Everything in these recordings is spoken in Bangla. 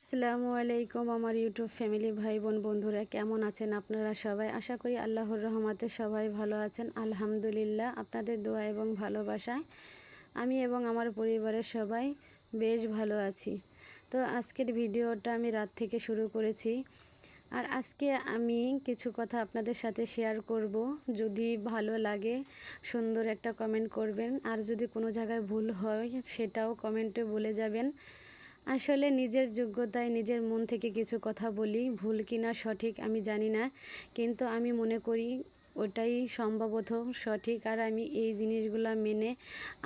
আসসালামু আলাইকুম আমার ইউটিউব ফ্যামিলি ভাই বোন বন্ধুরা, কেমন আছেন আপনারা সবাই? আশা করি আল্লাহর রহমতে সবাই ভালো আছেন। আলহামদুলিল্লাহ, আপনাদের দোয়া এবং ভালোবাসায় আমি এবং আমার পরিবারের সবাই বেশ ভালো আছি। তো আজকের ভিডিওটা আমি রাত থেকে শুরু করেছি। আর আজকে আমি কিছু কথা আপনাদের সাথে শেয়ার করব। যদি ভালো লাগে, সুন্দর একটা কমেন্ট করবেন। আর যদি কোনো জায়গায় ভুল হয়, সেটাও কমেন্টে বলে যাবেন। আসলে নিজের যোগ্যতায় নিজের মন থেকে কিছু কথা বলি, ভুল কিনা সঠিক আমি জানি না, কিন্তু আমি মনে করি ওটাই সম্ভবত সঠিক। আর আমি এই জিনিসগুলো মেনে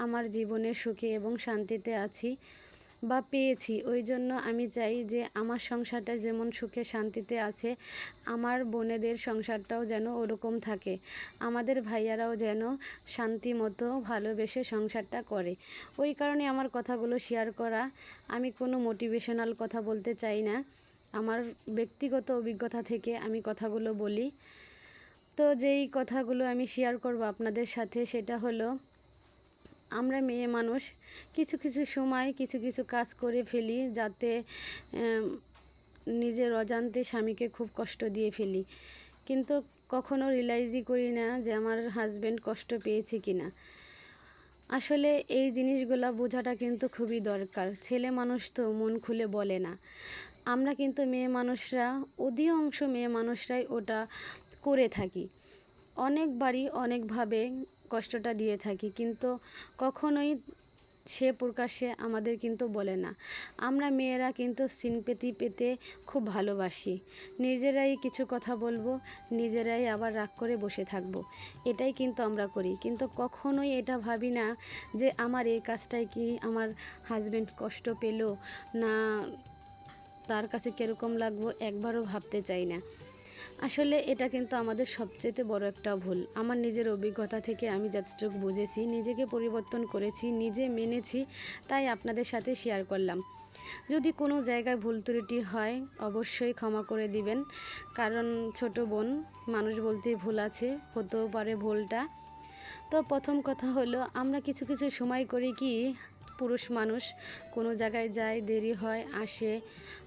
আমার জীবনে সুখে এবং শান্তিতে আছি। বা পেয়েছি ওই জন্য আমি চাই যে আমার সংসারটা যেমন সুখে শান্তিতে আছে, আমার বোনেদের সংসারটাও যেন ওরকম থাকে, আমাদের ভাইয়ারাও যেন শান্তি মতো ভালোবেসে সংসারটা করে। ওই কারণে আমার কথাগুলো শেয়ার করা, আমি কোনো মোটিভেশনাল কথা বলতে চাই না, আমার ব্যক্তিগত অভিজ্ঞতা থেকে আমি কথাগুলো বলি। তো যেই কথাগুলো আমি শেয়ার করব আপনাদের সাথে, সেটা হলো আমরা মেয়ে মানুষ, কিছু কিছু সময় কিছু কিছু কাজ করে ফেলি যাতে নিজের অজান্তে স্বামীকে খুব কষ্ট দিয়ে ফেলি। কিন্তু কখনো রিয়েলাইজই করি না যে আমার হাজব্যান্ড কষ্ট পেয়েছে কি না আসলে এই জিনিসগুলো বোঝাটা কিন্তু খুবই দরকার। ছেলে মানুষ তো মন খুলে বলে না। আমরা কিন্তু মেয়ে মানুষরা, অধিকাংশ মেয়ে মানুষরাই ওটা করে থাকি। অনেকবারই অনেকভাবে কষ্টটা দিয়ে থাকি, কিন্তু কখনোই সে প্রকাশ্যে আমাদের কিন্তু বলে না। আমরা মেয়েরা কিন্তু সিনপেতি পেতে খুব ভালোবাসি। নিজেরাই কিছু কথা বলব, নিজেরাই আবার রাগ করে বসে থাকব। এটাই কিন্তু আমরা করি। কিন্তু কখনোই এটা ভাবি না যে আমার এই কাজটায় কি আমার হাজব্যান্ড কষ্ট পেল, না তার কাছে কীরকম লাগবো, একবারও ভাবতে চাই না। আসলে এটা কিন্তু আমাদের সবচেয়ে বড় একটা ভুল। আমার নিজের অভিজ্ঞতা থেকে আমি যতটুকু বুঝেছি, নিজেকে পরিবর্তন করেছি, নিজে মেনেছি, তাই আপনাদের সাথে শেয়ার করলাম। যদি কোনো জায়গায় ভুল ত্রুটি হয়, অবশ্যই ক্ষমা করে দিবেন। কারণ ছোট বোন, মানুষ বলতেই ভুল আছে, হতেও পারে ভুলটা। তো প্রথম কথা হলো, আমরা কিছু কিছু সময় করি কি, পুরুষ মানুষ কোনো জায়গায় যায়, দেরি হয়, আসে,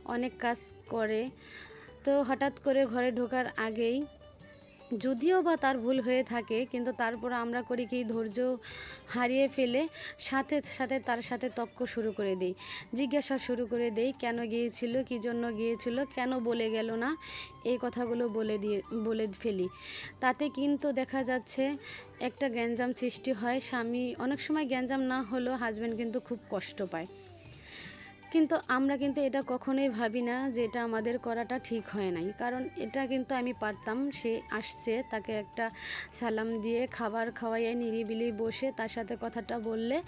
অনেক কাজ করে। তো হঠাৎ করে ঘরে ঢোকার আগেই যদিও বা তার ভুল হয়ে থাকে, কিন্তু তারপর আমরা করি কি ধৈর্য হারিয়ে ফেলে সাথে সাথে তার সাথে তক্ক শুরু করে দিই। জিজ্ঞাসা শুরু করে দেই, কেন গিয়েছিল, কী জন্য গিয়েছিল, কেন বলে গেল না? এই কথাগুলো বলে দিয়ে, বলে ফেলি। তাতে কিন্তু দেখা যাচ্ছে একটা গ্যাঞ্জাম সৃষ্টি হয়, স্বামী, অনেক সময় গ্যাঞ্জাম না হলেও হাজব্যান্ড কিন্তু খুব কষ্ট পায়। কিন্তু আমরা কিন্তু এটা কখনোই ভাবি না যে এটা আমাদের করাটা ঠিক হয় নাই। কারণ এটা কিন্তু আমি পারতাম, সে আসছে, তাকে একটা সালাম দিয়ে খাবার খাওয়াইয়ে নিরিবিলি বসে তার সাথে কথাটা বললে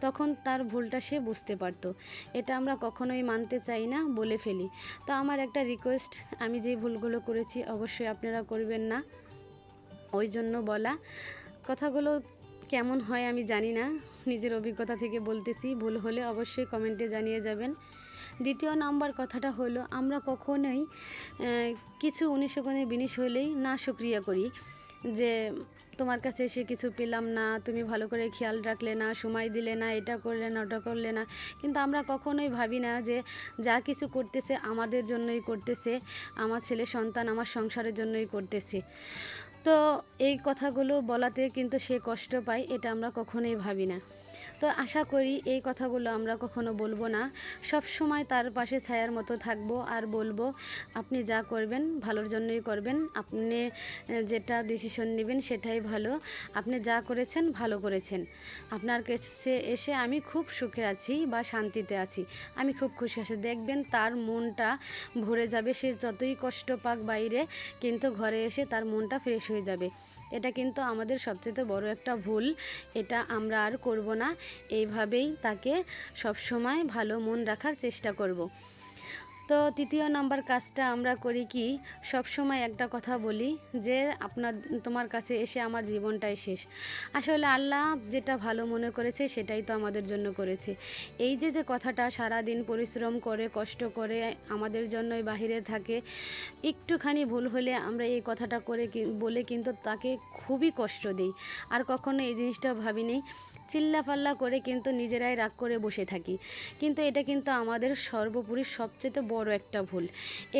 তখন তার ভুলটা সে বুঝতে পারতো। এটা আমরা কখনোই মানতে চাই না বলে ফেলি। তো আমার একটা রিকোয়েস্ট আমি যে ভুলগুলো করেছি অবশ্যই আপনারা করবেন না। ওই জন্য বলা। কথাগুলো কেমন হয় আমি জানি না। নিজের অভিজ্ঞতা থেকে বলতেছি, ভুল হলে অবশ্যই কমেন্টে জানিয়ে যাবেন। দ্বিতীয় নাম্বার কথাটা হলো, আমরা কখনোই কিছু উনিশ গুণে বিনিশ হলেই না সুক্রিয়া করি। যে তোমার কাছে এসে কিছু পেলাম না, তুমি ভালো করে খেয়াল রাখলে না, সময় দিলে না, এটা করলে না, ওটা করলে না। কিন্তু আমরা কখনোই ভাবি না যে যা কিছু করতেছে আমাদের জন্যই করতেছে, আমার ছেলে সন্তান আমার সংসারের জন্যই করতেছে। তো এই কথাগুলো বলাতে কিন্তু সে কষ্ট পায় এটা আমরা কখনোই ভাবি না। তো আশা করি এই কথাগুলো আমরা কখনো বলব না। সব সময় তার পাশে ছায়ার মতো থাকব আর বলব, আপনি যা করবেন ভালোর জন্যই করবেন। আপনি যেটা ডিসিশন নেবেন সেটাই ভালো। আপনি যা করেছেন ভালো করেছেন। আপনার কাছে এসে আমি খুব সুখে আছি বা শান্তিতে আছি। আমি খুব খুশি আছি। দেখবেন তার মনটা ভরে যাবে। সে যতই কষ্ট পাক বাইরে, কিন্তু ঘরে এসে তার মনটা ফ্রেশ হয়ে যাবে। এটা কিন্তু আমাদের সবচেয়ে বড় একটা ভুল। এটা আমরা আর করব না। এইভাবেই তাকে সবসময় ভালো মন রাখার চেষ্টা করব। তো তৃতীয় নাম্বার কাজটা আমরা করি কি সব সময় একটা কথা বলি যে, আপনার, তোমার কাছে এসে আমার জীবনটাই শেষ। আসলে আল্লাহ যেটা ভালো মনে করেছে, সেটাই তো আমাদের জন্য করেছে। এই যে যে কথাটা সারা দিন পরিশ্রম করে, কষ্ট করে আমাদের জন্যই বাহিরে থাকে, একটুখানি ভুল হলে আমরা এই কথাটা করে বলে কিন্তু তাকে খুবই কষ্ট দিই। আর কখনো এই জিনিসটা ভাবিনি চিল্লাপাল্লা করে কিন্তু নিজেরাই রাগ করে বসে থাকি। কিন্তু এটা কিন্তু আমাদের সর্বোপরি সবচেয়ে বড় একটা ভুল।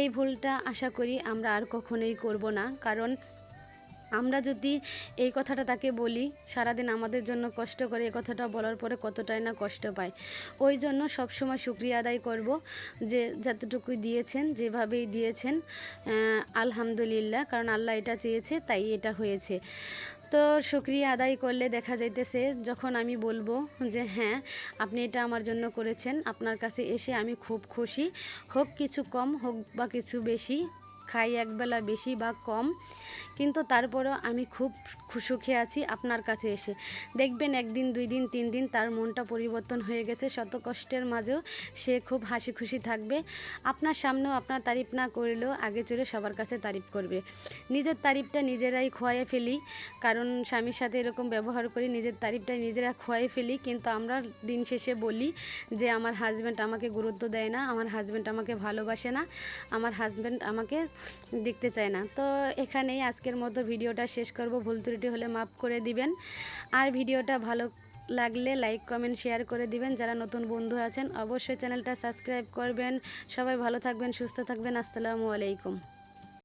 এই ভুলটা আশা করি আমরা আর কখনোই করব না। কারণ আমরা যদি এই কথাটা তাকে বলি, সারাদিন আমাদের জন্য কষ্ট করে এই কথাটা বলার পরে কতটাই না কষ্ট পায়। ওই জন্য সবসময় শুক্রিয়া আদায় করব যে যতটুকু দিয়েছেন, যেভাবেই দিয়েছেন আলহামদুলিল্লাহ, কারণ আল্লাহ এটা চেয়েছে, তাই এটা হয়েছে। তো শুক্রিয়া আদায় করলে দেখা যাইতেছে যখন আমি বলব যে হ্যাঁ আপনি এটা আমার জন্য করেছেন, আপনার কাছে এসে আমি খুব খুশি। হোক কিছু কম, হোক বা কিছু বেশি খাই একবেলা বেশি বা কম, কিন্তু তারপরও আমি খুব সুখে আছি আপনার কাছে এসে। দেখবেন একদিন দুই দিন তিন দিন তার মনটা পরিবর্তন হয়ে গেছে, শত কষ্টের মাঝেও সে খুব হাসি খুশি থাকবে। আপনার সামনেও আপনার তারিফ না করলেও আগে চড়ে সবার কাছে তারিফ করবে। নিজের তারিফটা নিজেরাই খোয়াইয়ে ফেলি, কারণ স্বামীর সাথে এরকম ব্যবহার করি, নিজের তারিফটা নিজেরা খোয়াই ফেলি, কিন্তু আমরা দিন শেষে বলি যে, আমার হাজব্যান্ড আমাকে গুরুত্ব দেয় না, আমার হাজব্যান্ড আমাকে ভালোবাসে না, আমার হাজব্যান্ড আমাকে দেখতে চায় না। তো এখানেই আজকের মতো ভিডিওটা শেষ করব। ভুল ত্রুটি হলে মাফ করে দিবেন। আর ভিডিওটা ভালো লাগলে লাইক, কমেন্ট, শেয়ার করে দিবেন। যারা নতুন বন্ধু আছেন, অবশ্যই চ্যানেলটা সাবস্ক্রাইব করবেন। সবাই ভালো থাকবেন, সুস্থ থাকবেন। আসসালামু আলাইকুম।